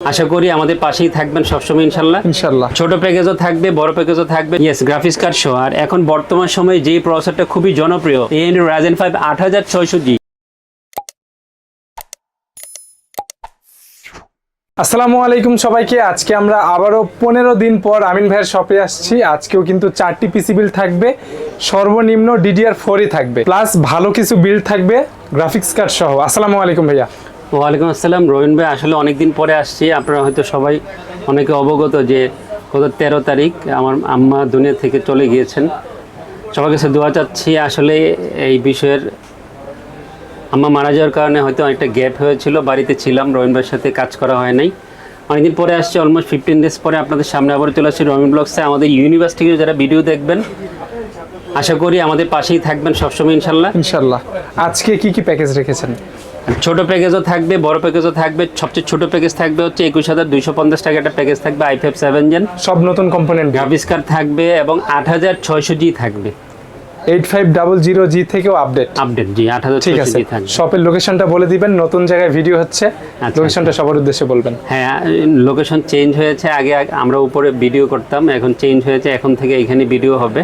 আশা করি আমাদের পাশেই থাকবেন সবসময় ইনশাল্লাহ। ইনশাল্লাহ। ছোট প্যাকেজও থাকবে বড় প্যাকেজও থাকবে। ইয়েস গ্রাফিক্স কার্ড সহ আর এখন বর্তমান সময়ে যে প্রসেসরটা খুবই জনপ্রিয় এএনডি রাজেন ফাইভ আট হাজার ছয়শো জি আসসালামু আলাইকুম সবাইকে। আজকে আমরা আবারও পনেরো দিন পর আমিন ভাইয়ের শপে আসছি। আজকেও কিন্তু চারটি পিসি বিল থাকবে। সর্বনিম্ন ডিডিআর ফোরই থাকবে। প্লাস ভালো কিছু বিল থাকবে গ্রাফিক্স কার্ড সহ। আসসালামু আলাইকুম ভাইয়া। ওয়ালাইকুম আসসালাম। রবিন ভাই, আসলে অনেক দিন পরে আসছি। আপনারা হয়তো সবাই অনেকে অবগত যে গত তেরো তারিখ আমার আম্মা দুনিয়া থেকে চলে গিয়েছেন। সবার কাছে দোয়া চাচ্ছি, আসলে এই বিষয়ের আম্মা মারা যাওয়ার কারণে হয়তো অনেকটা গ্যাপ হয়েছিল, বাড়িতে ছিলাম রবিন ভাইয়ের সাথে কাজ করা হয় নাই। অনেকদিন পরে আসছে অলমোস্ট ফিফটিন ডেজ পরে আপনাদের সামনে আবার চলে আসছি রবিন ব্লগসে আমাদের ইউনিভার্সিটির যারা ভিডিও দেখবেন, আশা করি আমাদের পাশেই থাকবেন সবসময়, ইনশাল্লাহ। ইনশাল্লাহ। আজকে কি কি প্যাকেজ রেখেছেন? ছোট প্যাকেজও থাকবে বড় প্যাকেজও থাকবে সবচেয়ে ছোট প্যাকেজ থাকবে হচ্ছে একুশ হাজার দুইশো পঞ্চাশ টাকা একটা প্যাকেজ থাকবে আই ফাইভ সেভেন জেন সব নতুন কম্পোনেন্ট গ্রাফিক্স কার্ড থাকবে এবং আট হাজার ছয়শো জি থাকবে। Eight five double zero G থেকেও আপডেট আপডেট জি আট হাজার ঠিক আছে। থাকবে। শপের লোকেশনটা বলে দিবেন নতুন জায়গায় ভিডিও হচ্ছে আচ্ছা। লোকেশনটা সবার উদ্দেশ্যে বলবেন। হ্যাঁ লোকেশন চেঞ্জ হয়েছে আগে আমরা উপরে ভিডিও করতাম এখন চেঞ্জ হয়েছে এখন থেকে এখানে ভিডিও হবে।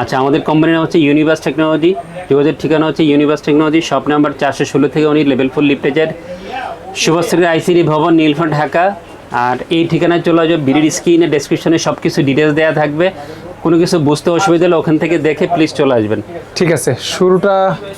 আচ্ছা আমাদের কোম্পানির নাম হচ্ছে ইউনিভার্স টেকনোলজি যোগাযোগ ঠিকানা হচ্ছে ইউনিভার্স টেকনোলজি শপ নাম্বার চারশো ষোলো থেকে উনি লেভেল ফোর লিফটেজের শুভশ্রী আইসিডি ভবন নীলফান ঢাকা। আর এই ঠিকানায় চলে আসবে বিডির স্ক্রিনে ডেসক্রিপশনে সব কিছু ডিটেলস দেওয়া থাকবে। কোনো কিছু বুঝতে অসুবিধা হলে ওখান থেকে দেখে প্লিজ চলে আসবেন। ঠিক আছে শুরুটা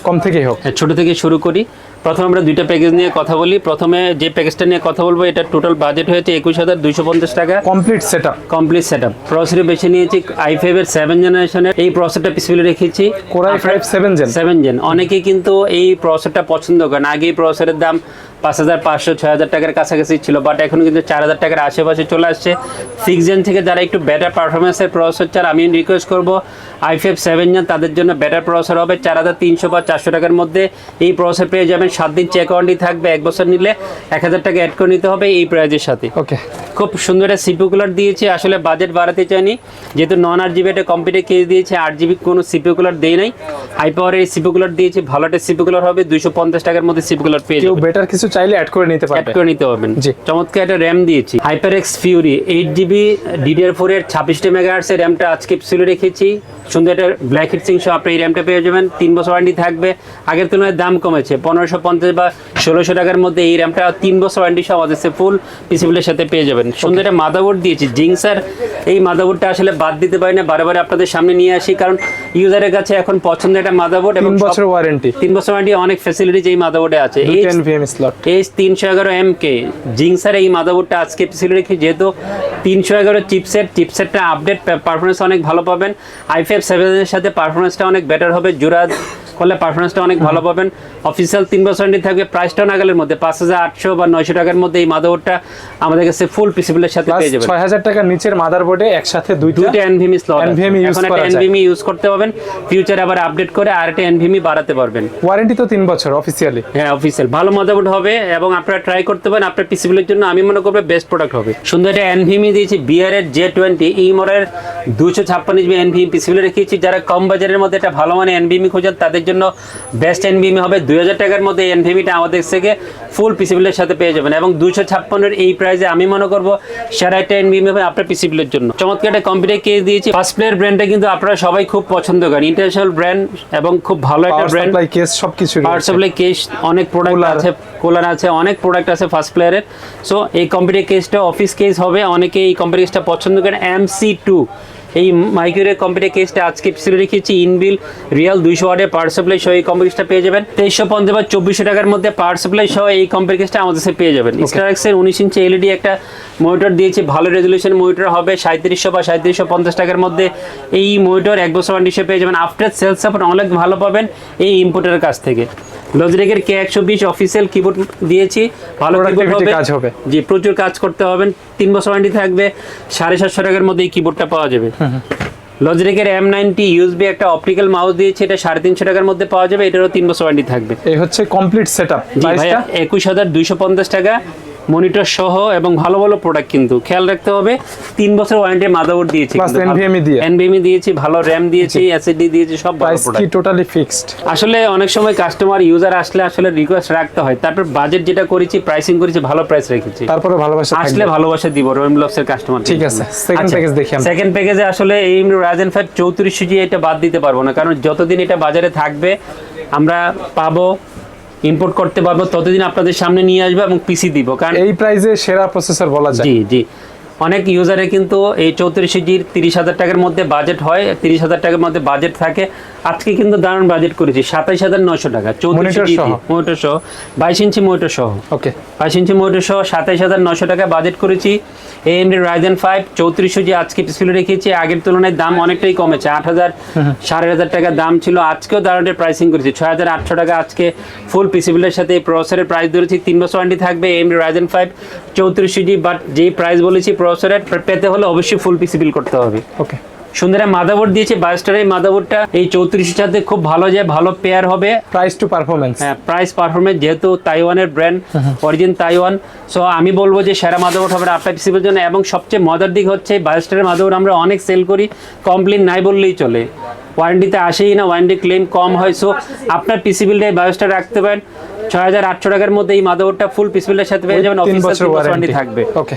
কম থেকেই হোক। হ্যাঁ, ছোট থেকে শুরু করি। প্রথমে আমরা দুইটা প্যাকেজ নিয়ে কথা বলি। প্রথমে যে প্যাকেজটা নিয়ে কথা বলব এটা টোটাল বাজেট হয়েছে একুশ হাজার দুইশো পঞ্চাশ টাকা। Complete set up complete set up প্রসেসরে বেছে নিয়েছি আই ফাইভের সেভেন জেনারেশনের এই প্রসেসরটা পিছনে রেখেছি। Core i five seven gen seven gen অনেকেই কিন্তু এই প্রসেসরটা পছন্দ করেন। আগে এই প্রসেসরের দাম পাঁচ হাজার পাঁচশো ছয় হাজার টাকার কাছাকাছি ছিল বাট এখন কিন্তু চার হাজার টাকার আশেপাশে চলে আসছে। সিক্স জেন থেকে যারা একটু বেটার পারফরমেন্সের প্রসেসর চান আমি রিকোয়েস্ট করব আই ফাইভ সেভেন জেন তাদের জন্য বেটার প্রসেসর হবে। চার হাজার তিনশো বা চারশো টাকার মধ্যে এই প্রসেসর পেয়ে যাবেন। সাত দিন চেক ওয়ারেন্টি থাকবে এক বছর নিলে এক হাজার টাকা অ্যাড করে নিতে হবে এই প্রাইজের সাথে। ওকে খুব সুন্দর একটা সিপিউ কুলার দিয়েছি আসলে বাজেট বাড়াতে চাইনি। যেহেতু নন আট জিবি একটা কম্পিউটার কেস দিয়েছে আট জিবি কোনো সিপিউ কুলার দেই নাই। হাই পাওয়ারের এই সিপিউ কুলার দিয়েছি ভালো একটা সিপিউ কুলার হবে দুইশো পঞ্চাশ টাকার মধ্যে সিপিউ কুলার পেয়ে যাবেন। বেটার কিছু চাইলে অ্যাড করে নিতে অ্যাড করে নিতে পারবেন। জি। চমৎকার একটা র্যাম দিয়েছি। HyperX Fury eight GB DDR four এর ছাব্বিশটি মেগাহার্টজের র্যামটা আজকে ছিল রেখেছি। সুন্দর একটা ব্ল্যাক হিট সিং সহ আপনি এই র্যামটা পেয়ে যাবেন। তিন বছর ওয়ারেন্টি থাকবে। আগের তুলনায় দাম কমেছে। পনেরোশো পঞ্চাশ বা ষোলোশো টাকার মধ্যে এই র্যামটা তিন বছর ওয়ারেন্টি সহ আমাদের ফুল পিসিবিলের সাথে পেয়ে যাবেন। সুন্দর একটা মাদাবোর্ড দিয়েছি। জিংসার এই মাদাবোর্ডটা আসলে বাদ দিতে পারি না। বারে বারে আপনাদের সামনে নিয়ে আসি কারণ ইউজারের কাছে এখন পছন্দের একটা মাদাবোর্ড এবং বছর ওয়ারেন্টি তিন বছর ওয়ারেন্টি অনেক ফ্যাসিলিটিজ এই মাদাবোর্ডে আছে। এইচ তিনশো এগারো এম কে জিংসার এই মাদাবোর্ডটা আজকে রেখে যেহেতু তিনশো এগারো চিপসেট চিপসেটটা আপডেট পারফরমেন্স অনেক ভালো পাবেন। আই ফাইভ সেভেনের সাথে পারফরমেন্সটা অনেক বেটার হবে। জোড়া করলে পারফরমেন্সটা অনেক ভালো পাবেন। অফিসিয়াল তিন বছর ওয়ারেন্টি থাকবে প্রাইসটা নাগালের মধ্যে পাঁচ হাজার আটশো বা নয়শো টাকার মধ্যে এই মাদাবোর্ডটা আমাদের কাছে ফুল পিসিবিলের সাথে পেয়ে যাবেন। ছয় হাজার টাকার নিচের মাদারবোর্ডে একসাথে দুইটা দুইটা এনভিমি স্লট এখন একটা করা যায়। এনভিমি ইউজ করতে পারবেন। ফিউচারে আবার আপডেট করে আর একটা এনভিমি বাড়াতে পারবেন। ওয়ারেন্টি তো তিন বছর অফিসিয়ালি হ্যাঁ অফিসিয়াল ভালো মাদাবোর্ড হবে এবং আপনারা ট্রাই করতে পারেন। আপনার পিসিবিলের জন্য আমি মনে করব বেস্ট প্রোডাক্ট হবে। সুন্দর একটা এনভিমি দিয়েছি বিয়ারের জে টোয়েন্টি এই মডেলের দুশো ছাপ্পান্ন জিবি এনভিমি পিসিবিলে রেখেছি। যারা কম বাজারের মধ্যে একটা ভালো মানে এনভিমি খোঁজেন তাদের জন্য বেস্ট এনভিমি হবে। দুই হাজার টাকার মধ্যে এই এনভিমিটা আমাদের থেকে ফুল পিসিবিলের সাথে পেয়ে যাবেন এবং দুশো ছাপ্পান্নের এই প্রাইসে আমি মনে করব সেরা একটা এনভিমি হবে আপনার পিসিবিলের জন্য। চমৎকার একটা কম্পিউটার কেস দিয়েছি। ফার্স্ট প্লেয়ার ব্র্যান্ডটা কিন্তু আপনারা সবাই খুব পছন্দ করেন। ইন্টারন্যাশনাল ব্র্যান্ড এবং খুব ভালো একটা ব্র্যান্ড কেস সবকিছু পাওয়ার সাপ্লাই কেস অনেক প্রোডাক্ট। আছে কোলার আছে অনেক প্রোডাক্ট আছে ফার্স্ট প্লেয়ারের সো এই কম্পিউটার কেসটা অফিস কেস হবে। অনেকে এই কম্পিউটার কেসটা পছন্দ করেন। এম সি টু এই মাইক্রোর কম্পিউটার কেসটা আজকে পিছনে রেখেছি। ইনবিল রিয়াল দুইশো ওয়ার্ডের পাওয়ার সাপ্লাই সহ এই কম্পিউটার কেসটা পেয়ে যাবেন। তেইশশো পঞ্চাশ বা চব্বিশশো টাকার মধ্যে পাওয়ার সাপ্লাই সহ এই কম্পিউটার কেসটা আমাদের সাথে পেয়ে যাবেন। স্টারাক্সের উনিশ ইঞ্চি এলইডি একটা মনিটর দিয়েছি। ভালো রেজলিউশন মনিটর হবে। সাঁত্রিশশো বা সাঁত্রিশশো পঞ্চাশ টাকার মধ্যে এই মনিটর এক বছর ওয়ারেন্টি পেয়ে যাবেন। আফটার সেলস সাপোর্ট অনেক ভালো পাবেন এই ইম্পোর্টের কাছ থেকে। লজিটেকের কে একশো বিশ অফিসিয়াল কিবোর্ড দিয়েছি। ভালো কিবোর্ড হবে। জি প্রচুর কাজ করতে হবেন তিন বছর ওয়ারেন্টি থাকবে সাড়ে সাতশো টাকার মধ্যে এই কিবোর্ডটা পাওয়া যাবে। লজিটেকের এম নাইনটি ইউএসবি একটা অপটিক্যাল মাউস দিয়েছে এটা সাড়ে তিনশো টাকার মধ্যে পাওয়া যাবে এটারও তিন বছর ওয়ারেন্টি থাকবে। এই হচ্ছে কমপ্লিট সেট আপ একুশ হাজার দুইশো পঞ্চাশ টাকা মনিটর সহ এবং ভালো ভালো প্রোডাক্ট কিন্তু। খেয়াল রাখতে হবে তিন বছর ওয়ারেন্টি মাদারবোর্ড দিয়েছি NVMe দিয়ে। এনভিএমই দিয়েছি ভালো র্যাম দিয়েছি এসএসডি দিয়েছি সব ভালো প্রোডাক্ট টোটালি ফিক্সড আসলে অনেক সময় কাস্টমার ইউজার আসলে আসলে রিকোয়েস্ট রাখতে হয়। তারপর বাজেট যেটা করেছি প্রাইসিং করেছি ভালো প্রাইস রেখেছি। তারপরে ভালোবাসা আসলে ভালোবাসা দিব রয়েম ব্লকস এর কাস্টমার ঠিক আছে। Second package দেখি আমরা। সেকেন্ড প্যাকেজে আসলে এই রাজেন ফাইভ চৌত্রিশ জি এটা বাদ দিতে পারব না কারণ যতদিন এটা বাজারে থাকবে আমরা পাবো ইম্পোর্ট করতে পারব ততদিন আপনাদের সামনে নিয়ে আসব এবং পিসি দিব কারণ এই প্রাইসে সেরা প্রসেসর বলা যায়। জি জি। অনেক ইউজারে কিন্তু এই চৌত্রিশ জির তিরিশ হাজার টাকার মধ্যে বাজেট হয় তিরিশ হাজার টাকার মধ্যে বাজেট থাকে। আজকে কিন্তু দারুণ বাজেট করেছি সাতাইশ হাজার নয়শো টাকা চৌত্রিশ জি? মোটর সহ? বাইশ ইঞ্চি মোটর সহ। ওকে বাইশ ইঞ্চি মোটর সহ সাতাইশ হাজার নশো টাকা বাজেট করেছি। এএমডি রাইজেন ফাইভ চৌত্রিশশো যে আজকে ডিসপ্লে রেখেছি আগের তুলনায় দাম অনেকটাই কমেছে আট হাজার সাড়ে হাজার টাকা দাম ছিল আজকেও দারুণের প্রাইসিং করেছি ছয় হাজার আটশো টাকা আজকে ফুল পিসিবিলের সাথে এই প্রসেসরের প্রাইস ধরেছি তিন বছর ওয়ারেন্টি থাকবে এএমডি রাইজেন ফাইভ চৌত্রিশশো জি বাট যেই প্রাইস বলেছি প্রসেসরের পেতে হলে অবশ্যই ফুল পিসিবিল করতে হবে। ওকে সুন্দর মাদাবোর্ড দিয়েছে বাইশটার এই মাদাবোর্ডটা এই চৌত্রিশের সাথে খুব ভালো যায় ভালো পেয়ার হবে। প্রাইস টু পারফরমেন্স হ্যাঁ প্রাইস পারফরমেন্স যেহেতু তাইওয়ানের ব্র্যান্ড অরিজিন তাইওয়ান সো আমি বলব যে সেরা মাদাবোর্ড হবে আপনার পিসিবির জন্য এবং সবচেয়ে মজার দিক হচ্ছে বায়োস্টারের মাদাবোর্ড আমরা অনেক সেল করি কমপ্লেন নাই বললেই চলে। ওয়ারেন্টিতে আসেই না ওয়ারেন্টি ক্লেম কম হয়। সো আপনার পিসি পিসিবিলটাই বায়োস্টার রাখতে পারেন। ছয় হাজার আটশো টাকার মধ্যে এই মাদাবোর্ডটা ফুল পিসিবিলের সাথে পেয়ে যাবেন ওয়ারেন্টি ওয়ারেন্টি থাকবে। ওকে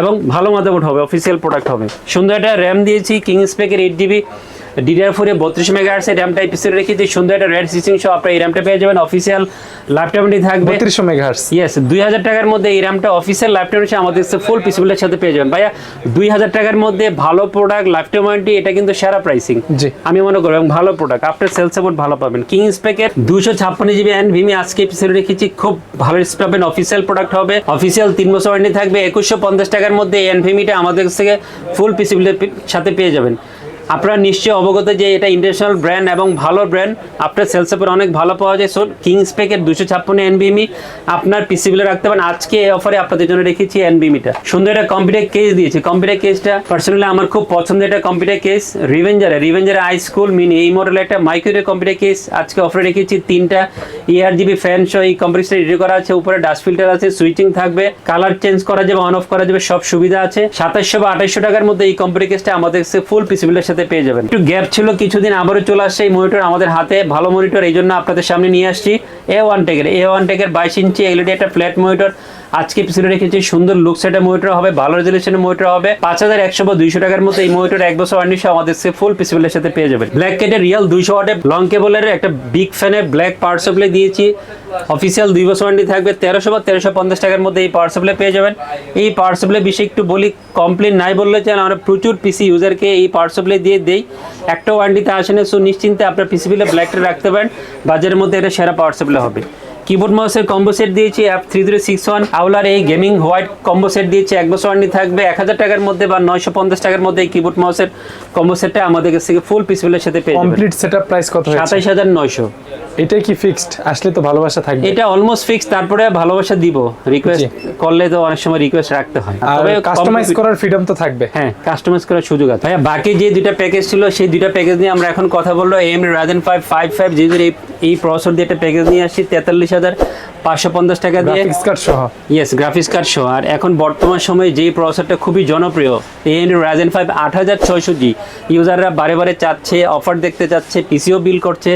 এবং ভালো মাদাবোর্ড হবে অফিসিয়াল প্রোডাক্ট হবে। সুন্দর একটা র্যাম দিয়েছি কিং স্পেকের এইট জিবি ডিডিআর ফোরে বত্রিশ মেগা আর্সের র্যাম টাইপ পিসে রেখেছি সুন্দর একটা রেড সিসিং সহ আপনার এই র্যামটা পেয়ে যাবেন। অফিসিয়াল ল্যাপটপটি থাকবে। বত্রিশশো মেগাহার্স ইয়েস দুই হাজার টাকার মধ্যে এই র্যামটা অফিসিয়াল ল্যাপটপ হিসেবে আমাদের ফুল পিসিবিলের সাথে পেয়ে যাবেন। ভাইয়া দুই হাজার টাকার মধ্যে ভালো প্রোডাক্ট ল্যাপটপ ওয়ারেন্টি এটা কিন্তু সেরা প্রাইসিং জি। আমি মনে করব এবং ভালো প্রোডাক্ট আপনার সেল সাপোর্ট ভালো পাবেন। কিং স্পেকের দুশো ছাপ্পান্ন জিবি অ্যান্ড ভিমি আজকে পিসে রেখেছি। খুব ভালো রিস্ক পাবেন। অফিসিয়াল প্রোডাক্ট হবে। অফিসিয়াল তিন বছর ওয়ারেন্টি থাকবে। একুশশো পঞ্চাশ টাকার মধ্যে এন ভিমিটা আমাদের থেকে ফুল পিসিবিলের সাথে পেয়ে যাবেন। আপনারা নিশ্চয়ই অবগত যে এটা ইন্টারন্যাশনাল ব্র্যান্ড এবং ভালো ব্র্যান্ড আপনার সেলস আপের অনেক ভালো পাওয়া যায়। সো কিং স্পেকের দুশো ছাপ্পান্ন এনবিমি আপনার পিসিবিলে রাখতে পারেন। আজকে এই অফারে আপনাদের জন্য রেখেছি এনবিমিটা সুন্দর একটা কম্পিউটার কেস দিয়েছে। কম্পিউটার কেসটা পার্সোনালি আমার খুব পছন্দের একটা কম্পিউটার কেস রিভেঞ্জারে রিভেঞ্জারে আই স্কুল মিনি এই মডেলের একটা মাইক্রোওয়েভ কম্পিউটার কেস আজকে অফারে রেখেছি তিনটা। ইয়ার জিবি ফ্যান সহ এই কম্পিউটার রেডি করা আছে। উপরে ডাস্ট ফিল্টার আছে সুইচিং থাকবে। কালার চেঞ্জ করা যাবে অন অফ করা যাবে, সব সুবিধা আছে। সাতাশশো বা আঠাশশো টাকার মধ্যে এই কম্পিউটার কেসটা আমাদের ফুল পিসিবিলের সাথে পেয়ে যাবেন। একটু গ্যাপ ছিল, কিছুদিন আবারও চলে আসছে এই মনিটর আমাদের হাতে, ভালো মনিটর এই জন্য আপনাদের সামনে নিয়ে আসছি। এ ওয়ান টেকের এ ওয়ান টেকের বাইশ ইঞ্চি এলইডি একটা ফ্ল্যাট মনিটর আজকে পিছনে রেখেছি, সুন্দর লুক সেটা মনিটর হবে, ভালো রেজলিউশনের মনিটর হবে। পাঁচ হাজার একশো বা দুইশো টাকার মতো এই মনিটর এক বছর ওয়ারেন্টি সহ আমাদের সে ফুল পিসিবিলের সাথে পেয়ে যাবেন। ব্ল্যাক কেটের রিয়েল দুইশো ওয়াটের লং কেবলের একটা বিগ ফ্যানের ব্ল্যাক পাওয়ার সাপ্লাই দিয়েছি। অফিসিয়াল দুই বছর ওয়ারেন্টি থাকবে, তেরোশো বা তেরোশো পঞ্চাশ টাকার মধ্যে এই পাওয়ার সাপ্লাই পেয়ে যাবেন। এই পাওয়ার সাপ্লাই বিষয়ে একটু বলি কমপ্লেন নাই বললে চান আমরা প্রচুর পিসি ইউজারকে এই পাওয়ার সাপ্লাই দিয়ে দেই। একটা ওয়ারেন্টিতে আসে না সো নিশ্চিন্তে আপনার পিসিবিলে ব্ল্যাকটা রাখতে পারেন। বাজারের মধ্যে এটা সেরা পাওয়ার সাপ্লাই হবে। কিবোর্ড মাউসের কম্বো সেট দিয়েছি app three three six one আউলার এই গেমিং হোয়াইট কম্বো সেট দিয়েছি এক বছর ওয়ারেন্টি থাকবে এক হাজার টাকার মধ্যে বা নয়শো পঞ্চাশ টাকার মধ্যে এই কিবোর্ড মাউসের কম্বো সেটটা আমাদের কাছ থেকে ফুল পিসবিলের সাথে পেয়ে কমপ্লিট সেটআপ প্রাইস কত সাতাইশ হাজার নয়শো। এটাই কি ফিক্সড আসলে তো ভালোবাসা থাকবে। এটা অলমোস্ট ফিক্স তারপরে ভালোবাসা দিব। রিকোয়েস্ট করলে তো অনেক সময় রিকোয়েস্ট রাখতে হয়। তবে কাস্টমাইজ করার ফ্রিডম তো থাকবে। হ্যাঁ কাস্টমাইজ করার সুযোগ আছে। ভাইয়া বাকি যে দুইটা প্যাকেজ ছিল সেই দুইটা প্যাকেজ নিয়ে আমরা এখন কথা বলল M Ryzen five five five এই এই প্রসেসর দিয়ে একটা প্যাকেজ নিয়ে আসছি তেতাল্লিশ হাজার পাঁচশো পঞ্চাশ টাকা দিয়ে গ্রাফিক্স কার্ড সহ। ইয়েস গ্রাফিক্স কার্ড সহ। আর এখন বর্তমান সময়ে যেই প্রসেসরটা খুবই জনপ্রিয় এন রাজেন ফাইভ আট হাজার ছয়শো জি। ইউজাররা বারে বারে চাচ্ছে অফার দেখতে চাচ্ছে পিসিও বিল করছে।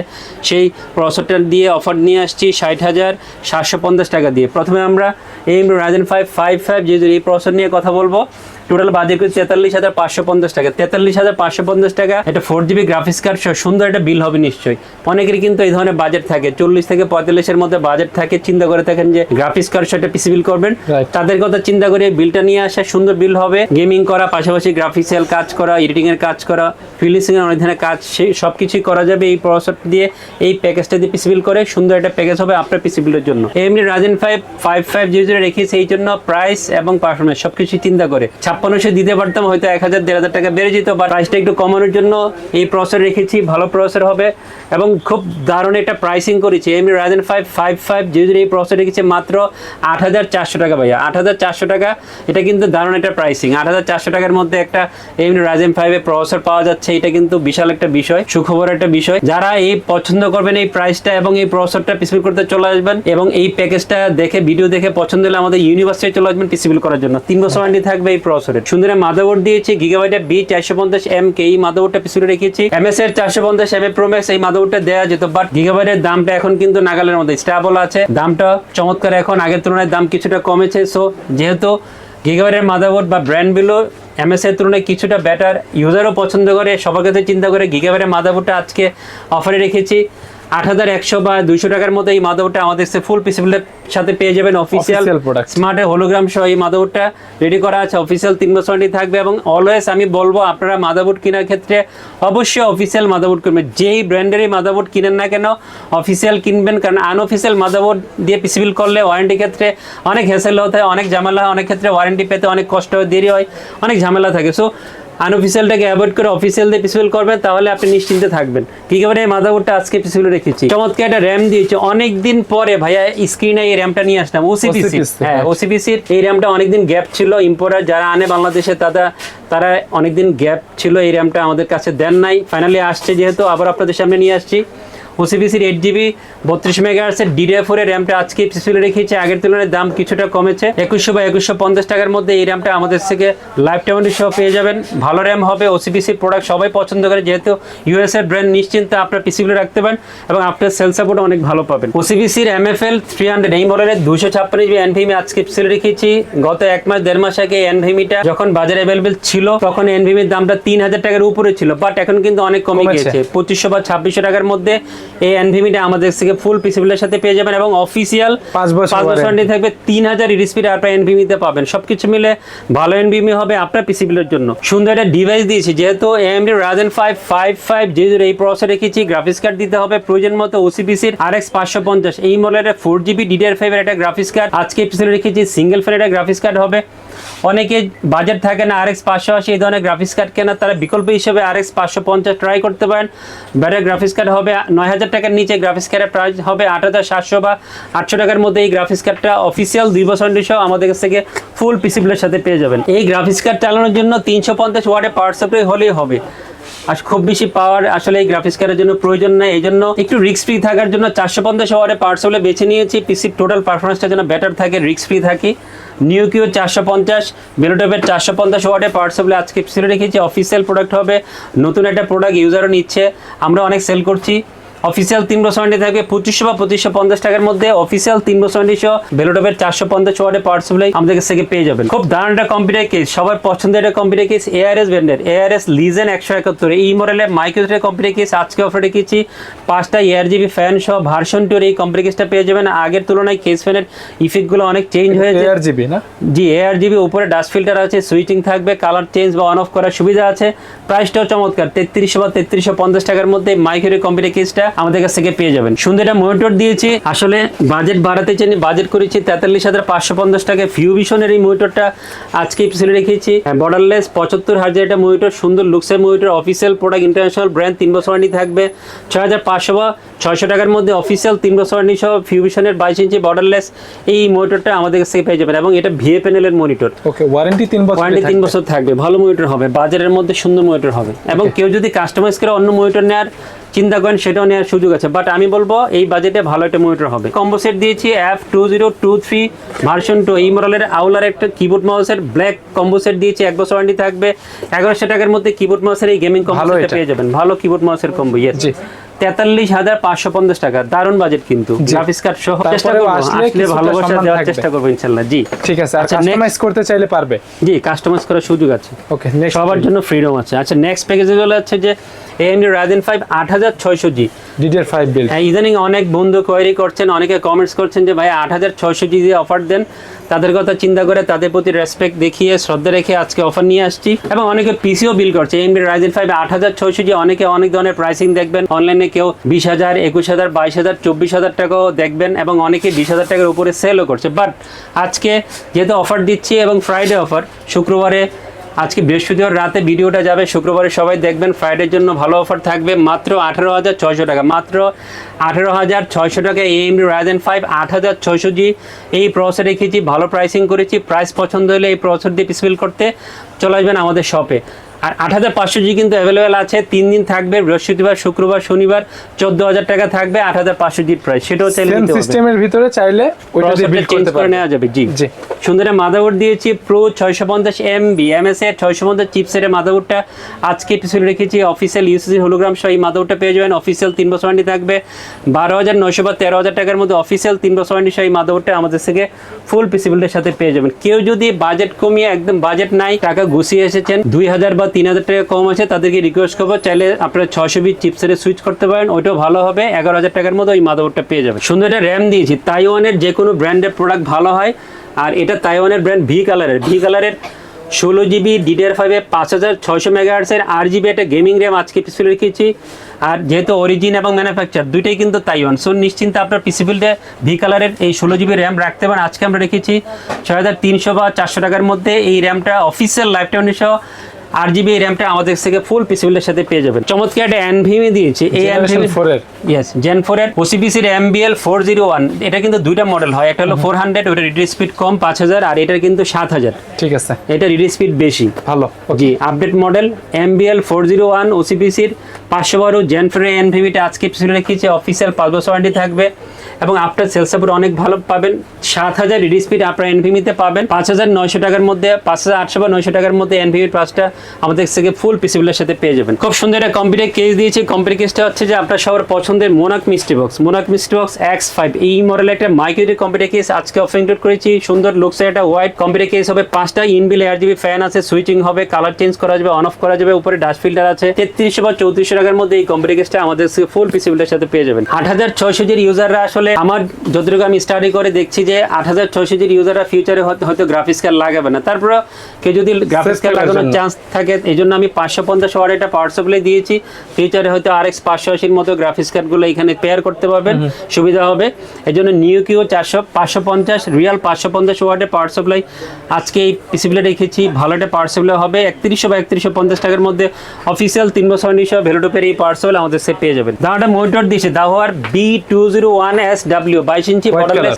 সেই প্রসেসরটা দিয়ে অফার নিয়ে আসছি ষাট হাজার সাতশো পঞ্চাশ টাকা দিয়ে। প্রথমে আমরা M Ryzen five five five যেহেতু এই প্রসেসর নিয়ে কথা বলব। টোটাল বাজেট করে তেতাল্লিশ হাজার পাঁচশো পঞ্চাশ টাকা। তেতাল্লিশ হাজার পাঁচশো পঞ্চাশ টাকা এটা ফোর জিবি গ্রাফিক্স কার্ড সহ সুন্দর একটা বিল হবে নিশ্চয়ই। অনেকেরই কিন্তু এই ধরনের বাজেট থাকে। চল্লিশ থেকে পঁয়তাল্লিশের মধ্যে বাজেট থাকে। চিন্তা করে থাকেন যে গ্রাফিক্স কার্ড সহ একটা পিসি বিল করবেন। তাদের কথা চিন্তা করে বিলটা নিয়ে আসা সুন্দর বিল হবে। গেমিং করা পাশাপাশি গ্রাফিক্সিয়াল কাজ করা এডিটিং এর কাজ করা ফিলিংসিং এর অনেক ধরনের কাজ সেই সব কিছুই করা যাবে এই প্রসেসর দিয়ে। এই প্যাকেজটা দিয়ে পিসি বিল করে সুন্দর একটা প্যাকেজ হবে আপনার পিসি বিলের জন্য। এমনি Ryzen five five five zero zero রেখেছি এই জন্য প্রাইস এবং পারফরমেন্স সব কিছু চিন্তা করে। ছাপ্পান্নশো দিতে পারতাম, হয়তো এক হাজার, দেড় হাজার টাকা বেড়ে যেত বা প্রাইসটা একটু কমানোর জন্য এই প্রসেসর রেখেছি, ভালো প্রসেসর হবে এবং খুব দারুণ একটা প্রাইসিং করেছি। এমনি Ryzen five five five zero এই প্রসেসর রেখেছি মাত্র আট হাজার চারশো টাকা ভাইয়া। আট হাজার চারশো টাকা, এটা কিন্তু দারুণ একটা প্রাইসিং আট হাজার চারশো টাকার মধ্যে একটা এমনি রাজেন ফাইভে প্রসেসর পাওয়া যাচ্ছে, এটা কিন্তু বিশাল একটা বিষয়, সুখবর একটা বিষয়। যারা এই পছন্দ করবেন এই প্রাইসটা এবং এই প্রসেসরটা পিসিবিল করতে চলে আসবেন এবং এই প্যাকেজটা দেখে ভিডিও দেখে পছন্দ হলে আমাদের ইউনিভার্সিটি চলে আসবেন পিসিবিল করার জন্য। তিন বছর থাকবে এই প্রসেসরের সুন্দর মাদারবোর্ড দিয়েছি গিগাবাইটের বি চারশো পঞ্চাশ এম কে এই মাদারবোর্ডটা পিছনে রেখেছি। এম এস এর চারশো পঞ্চাশ এম এ প্রোম্যাক্স এই মাদারবোর্ডটা দেওয়া যেত বাট গিগাবাইটের দামটা এখন কিন্তু নাগালের মধ্যে স্টাবল আছে। দামটা চমৎকার এখন, আগের তুলনায় দাম কিছুটা কমেছে সো যেহেতু গিগাবাইটের মাদারবোর্ড বা ব্র্যান্ডগুলো এমএস এর তুলনায় কিছুটা বেটার ইউজারও পছন্দ করে, সবার কাছে চিন্তা করে গিগাবাইটের মাদারবোর্ডটা আজকে অফারে রেখেছি। আট হাজার একশো বা দুইশো টাকার মধ্যে এই মাদারবোর্ডটা আমাদের ফুল পিসিবিলের সাথে পেয়ে যাবেন অফিসিয়াল। স্মার্টের হোলোগ্রাম সহ এই মাদারবোর্ডটা রেডি করা আছে অফিসিয়াল তিন বছর থাকবে এবং অলওয়েজ আমি বলব আপনারা মাদারবোর্ড কেনার ক্ষেত্রে অবশ্যই অফিসিয়াল মাদারবোর্ড কিনবেন যেই ব্র্যান্ডেরই মাদারবোর্ড কিনেন না কেন অফিসিয়াল কিনবেন কারণ আনঅফিসিয়াল মাদারবোর্ড দিয়ে পিসিবিল করলে ওয়ারেন্টি ক্ষেত্রে অনেক হ্যাসেল হতে হয় অনেক ঝামেলা হয় অনেক ক্ষেত্রে ওয়ারেন্টি পেতে অনেক কষ্ট হয় দেরি হয় অনেক ঝামেলা থাকে সো আনঅফিসিয়ালটাকে অ্যাভয়েড করে অফিসিয়াল দিয়ে করবেন তাহলে আপনি নিশ্চিন্তে থাকবেন। কি কারণে এই মাদারবোর্ডটা আজকে পিসিবিল রেখেছি। চমৎকার একটা র্যাম দিয়েছে। অনেক দিন পরে ভাইয়া স্ক্রিনে এই র্যামটা নিয়ে আসলাম। ওসিপিসি হ্যাঁ হ্যাঁ। ওসিপিসির এই র্যামটা অনেকদিন গ্যাপ ছিল। ইম্পোর্টার যারা আনে বাংলাদেশে তারা তারা অনেকদিন গ্যাপ ছিল। এই র্যামটা আমাদের কাছে দেন নাই। ফাইনালি আসছে যেহেতু আবার আপনাদের সামনে নিয়ে আসছি। ওসিপিসির এইট জিবি বত্রিশ মেগাহার্সের ডিডিআর ফোর এর র্যামটা আজকে পিসিবিলে রেখেছি আগের তুলনায় দাম কিছুটা কমেছে। একুশশো বা একুশশো পঞ্চাশ টাকার মধ্যে এই র্যামটা আমাদের থেকে লাইফ টাইমেন্টি সহ পেয়ে যাবেন। ভালো র্যাম হবে ওসিপিসির প্রোডাক্ট সবাই পছন্দ করে। যেহেতু ইউএস এর ব্র্যান্ড নিশ্চিন্তে আপনার পিসিবিলে রাখতে পারেন এবং আপনার সেল সাপোর্ট অনেক ভালো পাবেন। ওসিপিসির M F L three hundred এই মডেলের দুশো ছাপ্পান্ন জিবি এনভিমি আজকে পিসিলে রেখেছি। গত এক মাস দেড় মাস আগে এনভিমিটা যখন বাজারে অ্যাভেলেবেল ছিল তখন এনভিমির দামটা তিন হাজার টাকার উপরে ছিল। বাট এখন কিন্তু অনেক কমে। গিয়েছে। পঁচিশশো বা ছাব্বিশশো টাকার মধ্যে এই এনভিমিটা আমাদের থেকে ফুল পিসিবিলের সাথে পেয়ে যাবেন এবং অফিসিয়াল পাঁচ বছর পাঁচ বছর থাকবে তিন হাজার স্পিড আপনার এনভিমিতে পাবেন। সবকিছু মিলে ভালো এনভিমি হবে আপনার পিসিবিলের জন্য। সুন্দর একটা ডিভাইস দিয়েছি যেহেতু AMD Ryzen five five five যেহেতু এই প্রসেসর রেখেছি গ্রাফিক্স কার্ড দিতে হবে প্রয়োজন মতো ওসিপিসির আর এক্স পাঁচশো পঞ্চাশ। এই মডেলের ফোর জিবি ডিডিআর ফাইভের একটা গ্রাফিক্স কার্ড আজকে এপিসোডে রেখেছি সিঙ্গেল ফ্যানের একটা গ্রাফিক্স কার্ড হবে। অনেকে বাজেট থাকে না আর এক্স পাঁচশো আশি এই ধরনের গ্রাফিক্স কার্ড কেনা তারা বিকল্প হিসেবে আর এক্স পাঁচশো পঞ্চাশ ট্রাই করতে পারেন। ব্যাটার গ্রাফিক্স কার্ড হবে নয় হাজার টাকার নিচে গ্রাফিক্স কার্ডের প্রাইস হবে আট হাজার সাতশো বা আটশো টাকার মধ্যে এই গ্রাফিক্স কার্ডটা অফিসিয়াল দুই বছর সহ আমাদের কাছ থেকে ফুল পিসিবিলের সাথে পেয়ে যাবেন। এই গ্রাফিক্স কার্ড চালানোর জন্য তিনশো পঞ্চাশ ওয়ার্ডে পাওয়ার সাপ্লাই হলেই হবে। আর খুব বেশি পাওয়ার আসলে এই গ্রাফিক্স কার্ডের জন্য প্রয়োজন নাই। এই জন্য একটু রিস্ক ফ্রি থাকার জন্য চারশো পঞ্চাশ ওয়ার্ডে পাওয়ার সাপ্লাই বেছে নিয়েছি। পিসির টোটাল পারফরমেন্সটা যেন বেটার থাকে রিক্স ফ্রি থাকে। নিউ কিউ চারশো পঞ্চাশ বেলোটপের চারশো পঞ্চাশ ওয়ার্ডে পাওয়ার সাপ্লাই আজকে রেখেছি। অফিসিয়াল প্রোডাক্ট হবে, নতুন একটা প্রোডাক্ট ইউজারও নিচ্ছে। আমরা অনেক সেল করছি। অফিসিয়াল তিন বছর ওয়ারেন্টি থাকবে পঁচিশশো বা পঁচিশশো পঞ্চাশ টাকার মধ্যে অফিসিয়াল তিন বছর ওয়ারেন্টি সহ বেলোটপের চারশো পঞ্চাশ ওয়ার্ডে পাওয়ার সাপ্লাই আমাদের কাছ থেকে পেয়ে যাবেন। খুব দারুণ একটা কম্পিউটার কেস সবার পছন্দের একটা কম্পিউটার কেস এআরএস ব্র্যান্ডের এআরএস লিজেন একশো একাত্তর। এই মডেলের মাইক্রোসের কম্পিউটার কেস আজকে অফার রেখেছি পাঁচটা এয়ার জিবি ফ্যান সহ ভার্সন টুর এই কম্পিউটার কেসটা পেয়ে যাবেন। আগের তুলনায় কেস ফ্যানের ইফেক্টগুলো অনেক চেঞ্জ হয়েছে। এয়ার জিবি না? জি এআর জিবি উপরে ডাস্ট ফিল্টার আছে সুইচিং থাকবে কালার চেঞ্জ বা অন অফ করার সুবিধা আছে। প্রাইসটাও চমৎকার তেত্রিশশো বা তেত্রিশশো পঞ্চাশ টাকার মধ্যে মাইক্রোর কম্পিউটার কেসটা আমাদের কাছ থেকে পেয়ে যাবেন। সুন্দর একটা মনিটর দিয়েছি। আসলে বাজেট বাড়াতে চাইনি বাজেট করেছি তেতাল্লিশ হাজার পাঁচশো পঞ্চাশ টাকা। ফিউ ভিশনের এই মনিটরটা আজকে এপিসোডে রেখেছি। বর্ডারলেস পঁচাত্তর হাজার একটা মনিটর সুন্দর লুকসের monitor official product international brand তিন বছর ওয়ারেন্টি থাকবে। ছয় হাজার পাঁচশো বা ছয়শো টাকার মধ্যে অফিসিয়াল তিন বছর আনি সহ ফিউ ভিশনের বাইশ ইঞ্চি বর্ডারলেস এই মনিটরটা আমাদের কাছ থেকে পেয়ে যাবেন। এবং এটা ভিএ প্যানেলের মনিটর ওকে ওয়ারেন্টি তিন বছর ওয়ারেন্টি তিন বছর থাকবে। ভালো মনিটর হবে। বাজারের মধ্যে সুন্দর মনিটর হবে। এবং কেউ যদি কাস্টমাইজ করে অন্য মনিটর নেওয়ার চিন্তা করেন সেটাও নেওয়ার সুযোগ আছে। বাট আমি বলব এই বাজেটে ভালো একটা মনিটর হবে। কম্বো সেট দিয়েছি F two zero two three version two এই মডেলের আউলার একটা কিবোর্ড মাউসের ব্ল্যাক কম্বো সেট দিয়েছি এক বছর ওয়ারেন্টি থাকবে। এগারোশো টাকার মধ্যে কিবোর্ড মাউসের এই গেমিং কম্বো ভালো পেয়ে যাবেন। ভালো কিবোর্ড মাউসের কম্বো ইয়েস জি। তেতাল্লিশ হাজার পাঁচশো পঞ্চাশ টাকা। দারুণ বাজেট কিন্তু। গ্রাফিক্স কার্ড সহ চেষ্টা করব। আসলে ভালোবাসা দেওয়ার চেষ্টা করব ইনশাল্লাহ। জি। ঠিক আছে আচ্ছা, কাস্টমাইজ করতে চাইলে পারবে। জি কাস্টমাইজ করার সুযোগ আছে। ওকে সবার জন্য ফ্রিডম আছে। আচ্ছা নেক্সট প্যাকেজে চলে যাচ্ছে যে এএমডি রাজেন ফাইভ আট হাজার ছয়শো জি ডিডিআর ফাইভ বিল হ্যাঁ ইদানিং অনেক বন্ধু কোয়ারি করছেন, অনেকে কমেন্টস করছেন যে, ভাই, আট হাজার ছয়শো জি দিয়ে অফার দেন, তাদের কথা চিন্তা করে তাদের প্রতি রেসপেক্ট দেখিয়ে, শ্রদ্ধা রেখে আজকে অফার নিয়ে আসছি। এবং অনেকে পিসিও বিল করছে। এমবি রাইজেন ফাইভ আট হাজার ছয়শো জি, অনেকে অনেক ধরনের প্রাইসিং দেখবেন। অনলাইনে কেউ বিশ হাজার, একুশ হাজার, বাইশ হাজার, চব্বিশ হাজার টাকাও দেখবেন এবং অনেকে বিশ হাজার টাকার উপরে সেলও করছে। বাট আজকে যেহেতু অফার দিচ্ছি এবং ফ্রাইডে অফার শুক্রবারে আজকে বৃহস্পতিবার রাতে ভিডিওটা যাবে, শুক্রবারে সবাই দেখবেন ফ্রাইডের জন্য ভালো অফার থাকবে, মাত্র আঠেরো হাজার ছয়শো টাকা। মাত্র আঠেরো হাজার ছয়শো টাকা এম রাজেন ফাইভ আট হাজার ছয়শো জি। এই প্রসেসর রেখেছি, ভালো প্রাইসিং করেছি প্রাইস পছন্দ হলে এই প্রসেসর দিয়ে পিসফিল করতে চলে আসবেন আমাদের শপে আর আট হাজার পাঁচশো জি কিন্তু অ্যাভেলেবেল আছে। তিন দিন থাকবে বৃহস্পতিবার শুক্রবার শনিবার চোদ্দ হাজার টাকা থাকবে আট হাজার পাঁচশো জির প্রাইস সেটাও চাইলে নিতে সিস্টেমের ভিতরে চাইলে করতে করে নেওয়া যাবে জি। জি। সুন্দর মাদারবোর্ড দিয়েছি প্রো ছয়শো পঞ্চাশ এম বি এম এস এর ছয়শো পঞ্চাশ চিপসেটের মাদারবোর্ডটা আজকে পিছনে রেখেছি অফিসিয়াল ইউসিসি হোলোগ্রাম সহ এই মাদারবোর্ডটা পেয়ে যাবেন। অফিসিয়াল তিন বছর ওয়ারেন্টি থাকবে। বারো হাজার নয়শো বা তেরো হাজার টাকার মধ্যে অফিসিয়াল তিন বছর ওয়ারেন্টি সহ এই মাদারবোর্ডটা আমাদের থেকে ফুল পিসিবিলিটির সাথে পেয়ে যাবেন। কেউ যদি বাজেট কমিয়ে একদম বাজেট নাই টাকা গুছিয়ে এসেছেন দুই হাজার বা তিন হাজার টাকা কম আছে, তাদেরকে রিকোয়েস্ট করব। চাইলে আপনারা ছয়শো বিট চিপসেটে সুইচ করতে পারেন, ওইটাও ভালো হবে। এগারো হাজার টাকার মধ্যে ওই মাদারবোর্ডটা পেয়ে যাবেন। সুন্দর একটা র্যাম দিয়েছি। তাইওয়ানের যে কোনো ব্র্যান্ডের প্রোডাক্ট ভালো হয়। আর এটা তাইওয়ানের ব্র্যান্ড ভি কালারের ভি কালারের ষোলো জিবি ডিডিআর ফাইভে পাঁচ হাজার ছয়শো মেগাহার্সের আর জিবি একটা গেমিং র্যাম আজকে পিসিপিল রেখেছি। আর যেহেতু অরিজিন এবং ম্যানুফ্যাকচার দুইটাই কিন্তু তাইওয়ান সো নিশ্চিন্তে আপনার পিসিপিলটা ভি কালারের এই ষোলো জিবি র্যাম রাখতে পারেন। আজকে আমরা রেখেছি ছয় হাজার তিনশো বা চারশো টাকার মধ্যে। এই র্যামটা অফিসিয়াল লাইফ টাইম সহ আর জিবি র্যামটা আমাদের থেকে ফুল পিসিবিলের সাথে পেয়ে যাবেন। চমৎকার একটা এনভিএমি দিয়েছি। এই Generation ফোর এর। ইয়েস জেন ফোর এর ওসিপিসির এমবিএল ফোর জিরো ওয়ান এটা কিন্তু দুইটা মডেল হয়। একটা হলো ফোর হান্ড্রেড ওটা রিড স্পিড কম পাঁচ হাজার আর এটার কিন্তু সাত হাজার। ঠিক আছে। এটা রিড স্পিড বেশি। ভালো জি update model MBL four zero one ওসিপিসির পাঁচশো বারো। জেন ফোর এনভিভিটা আজকে পিছনে রেখেছি। অফিসিয়াল পাঁচ বছর ওয়ারেন্টি থাকবে। এবং আফটার সেল সাপোর্ট অনেক ভালো পাবেন। সাত হাজার রিড স্পিড আপনার এনভিমিতে পাবেন। পাঁচ হাজার নয়শো টাকার মধ্যে পাঁচ হাজার আটশো বা নয়শো টাকার মধ্যে এনভিমির প্রাইসটা আমাদের থেকে ফুল পিসিবিলের সাথে পেয়ে যাবেন। খুব সুন্দর একটা কম্পিউটার কেস দিয়েছি। কম্পিউটার কেসটা হচ্ছে যে আপনার সবার পছন্দের মোনাক মিস্ট্রি বক্স মোনাক মিস্ট্রি বক্স এক্স ফাইভ এই মডেলের একটা মাইক্রোটি কম্পিউটার কেস আজকে অফার ইনক্লুড করেছি। সুন্দর লুকসের একটা হোয়াইট কম্পিউটার কেস হবে। পাঁচটা ইনবিল এয়ার জিবি ফ্যান আছে সুইচিং হবে কালার চেঞ্জ করা যাবে অন অফ করা যাবে উপরে ডাস্ট ফিল্টার আছে। তেত্রিশশো বা চৌত্রিশশো টাকার মধ্যে এই কম্পিউটার কেসটা আমাদের ফুল পিসিবিলের সাথে পেয়ে যাবেন। আট হাজার ছয়শো জির ইউজাররা আসলে আমার যতটুকু আমি স্টাডি করে দেখছি যে আট হাজার ছয়শো জির ইউজাররা ফিউচারে হয়তো গ্রাফিক্স কার্ড লাগাবে না। তারপরে কেউ যদি গ্রাফিক্স কার্ড লাগানোর চান্স থাকে এই জন্য আমি পাঁচশো পঞ্চাশ ওয়ার্ড একটা পাওয়ার সাপ্লাই দিয়েছি ফিউচারে হয়তো আর এক্স পাঁচশো আশির মতো গ্রাফিক্স কার্ডগুলো এখানে পেয়ার করতে পারবেন সুবিধা হবে। এই জন্য নিউ কিউ চারশো পাঁচশো পঞ্চাশ রিয়াল পাঁচশো পঞ্চাশ ওয়ার্ডের পাওয়ার সাপ্লাই আজকে এই পিসিবিলে রেখেছি। ভালো একটা পাওয়ার সাপ্লাই হবে। একত্রিশশো বা একত্রিশশো পঞ্চাশ টাকার মধ্যে অফিসিয়াল তিন বছর নিশ্চয় ভেলোটোপের এই পাওয়ার সাপ্লাই আমাদের সে পেয়ে যাবেন। দাঁড়াটা মনিটর দিয়েছে। দাওয়ার B two zero one S W বাইশ ইঞ্চি।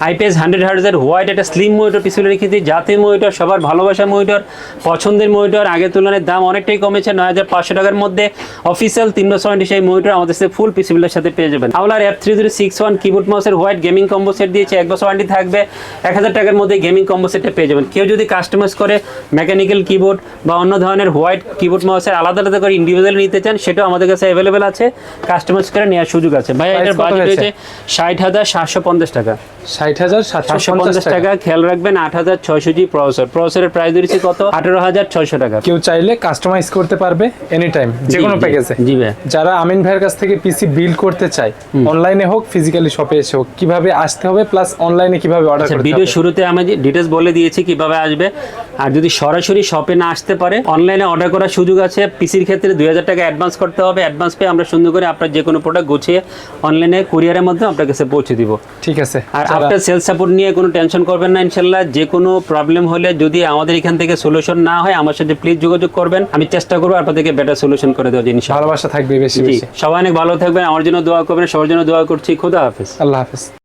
আইপিএস হান্ড্রেড হার্জের হোয়াইট একটা স্লিম মনিটর পিছনে রেখেছি জাতীয় মনিটর সবার ভালোবাসা মনিটর পছন্দের মনিটর আগের তুলনায় দাম অনেকটাই কমেছে নয় হাজার পাঁচশো টাকার মধ্যে অফিসিয়াল তিন বছর ওয়ারেন্টি সেই মনিটর আমাদের সাথে ফুল পিসিবিলের সাথে পেয়ে যাবেন। আওলার F three zero six one keyboard মাউসের হোয়াইট গেমিং কম্বো সেট দিয়েছে এক বছর ওয়ারেন্টি থাকবে এক হাজার টাকার মধ্যে গেমিং কম্বো সেটটা পেয়ে যাবেন। কেউ যদি কাস্টমাইজ করে মেকানিক্যাল কিবোর্ড বা অন্য ধরনের হোয়াইট কিবোর্ড মাউসের আলাদা আলাদা করে ইন্ডিভিজুয়াল নিতে চান সেটাও আমাদের কাছে অ্যাভেলেবেল আছে কাস্টমাইজ করে নেওয়ার সুযোগ আছে। ভাই এটার বাজেট? হয়েছে? ষাট হাজার সাতশো পঞ্চাশ টাকা। ষাট হাজার সাতশো সাতশো পঞ্চাশ পঞ্চাশ টাকা টাকা। খেয়াল রাখবেন আট হাজার ছয়শো জি প্রসেসর প্রসেসরের প্রাইস ধরেছি কত? আঠারো হাজার ছয়শো টাকা। কেউ চাইলে কাস্টমাইজ করতে পারবে এনি টাইম যে কোনো প্যাকেজে জি ভাই। যারা আমিন ভাইয়ের কাছ থেকে পিসি বিল্ড করতে চায় অনলাইনে হোক ফিজিক্যালি শপে এসে হোক কীভাবে আসতে হবে প্লাস অনলাইনে কীভাবে অর্ডার আচ্ছা করতে ভিডিও শুরুতে আমি ডিটেলস বলে দিয়েছি কীভাবে আসবে। আর যদি সরাসরি শপে না আসতে পারে অনলাইনে অর্ডার করার সুযোগ আছে। পিসির ক্ষেত্রে দুই হাজার টাকা অ্যাডভান্স করতে হবে। অ্যাডভান্স পেয়ে আমরা সুন্দর করে আপনার যে কোনো প্রোডাক্ট গুছিয়ে অনলাইনে কুরিয়ারের মধ্যে আপনার কাছে পৌঁছে দিব। ঠিক আছে আর আফটার সেল সাপোর্ট নিয়ে কোনো টেনশন করবেন না ইনশাল্লাহ যে কোনো প্রবলেম হলে যদি আমাদের এখান থেকে সলিউশন না হয় আমার সাথে প্লিজ যোগাযোগ করবেন। আমি চেষ্টা করব আপনাদেরকে বেটার সলিউশন করে দেওয়ার জিনিস ভালোবাসা থাকবে বেশি বেশি। সবাই অনেক ভালো থাকবেন। আমার জন্য দোয়া করবেন সবার জন্য দোয়া করছি। খুদা হাফেজ। আল্লাহ হাফেজ।